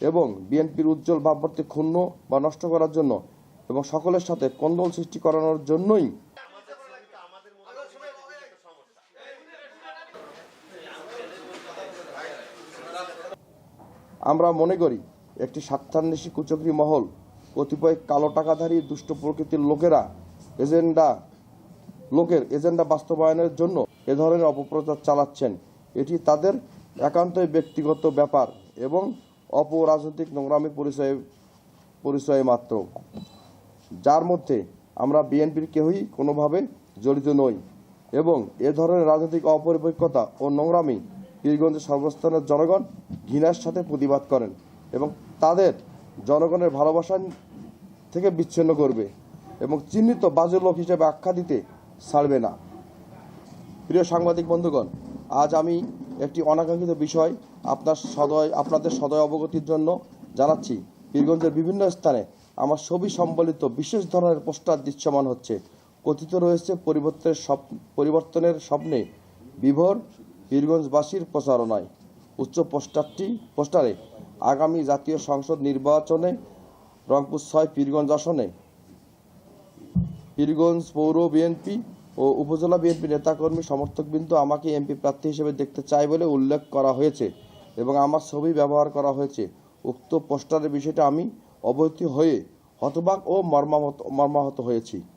এবং বিএনপির উজ্জ্বল ভাবমূর্তি ক্ষুণ্ণ বা নষ্ট করার জন্য এবং সকলের সাথে কন্দল সৃষ্টি করানোর জন্যই আমরা মনে করি একটি স্বার্থান্বেষী কুচকরি মহল কতিপয় কালো টাকাধারী দুষ্ট প্রকৃতির লোকেরা এজেন্ডা, লোকের এজেন্ডা বাস্তবায়নের জন্য এ ধরনের অপপ্রচার চালাচ্ছেন। এটি তাদের একান্তই ব্যক্তিগত ব্যাপার এবং অপরাজনৈতিক নোংরামি পরিচয় পরিচয় মাত্র। যার মধ্যে আমরা বিএনপির কেউই কোনোভাবে জড়িত নই এবং এ ধরনের রাজনৈতিক অপরিপক্কতা ও নোংরামি পীরগঞ্জের সর্বস্থানের জনগণ ঘৃণার সাথে প্রতিবাদ করেন এবং তাদের জনগণের ভালোবাসা থেকে বিচ্ছিন্ন করবে এবং চিহ্নিত বাজে লোক হিসেবে আখ্যা দিতে ছাড়বে না। প্রিয় সাংবাদিক বন্ধুগণ আজ আমি একটি অনাকাঙ্ক্ষিত বিষয় আপনার সদয়, আপনাদের সদয় অবগতির জন্য জানাচ্ছি। পীরগঞ্জের বিভিন্ন স্থানে আমার ছবি সম্বলিত বিশেষ ধরনের পোস্টার দৃশ্যমান হচ্ছে। কথিত রয়েছে পরিবর্তনের পরিবর্তনের স্বপ্নে বিভোর পীরগঞ্জবাসীর প্রচারণায়। উচ্চ পোস্টারটি, পোস্টারে আগামী জাতীয় সংসদ নির্বাচনে রংপুর ছয় পীরগঞ্জ আসনে। পীরগঞ্জ পৌর বিএনপি ও উপজেলা বিএনপি নেতাকর্মী সমর্থকবৃন্দ আমাকে এমপি প্রার্থী হিসেবে দেখতে চায় বলে উল্লেখ করা হয়েছে এবং আমার ছবি ব্যবহার করা হয়েছে। উক্ত পোস্টারের বিষয়টা আমি অবহিত হয়ে হতবাক ও মর্মাহত মর্মাহত হয়েছি।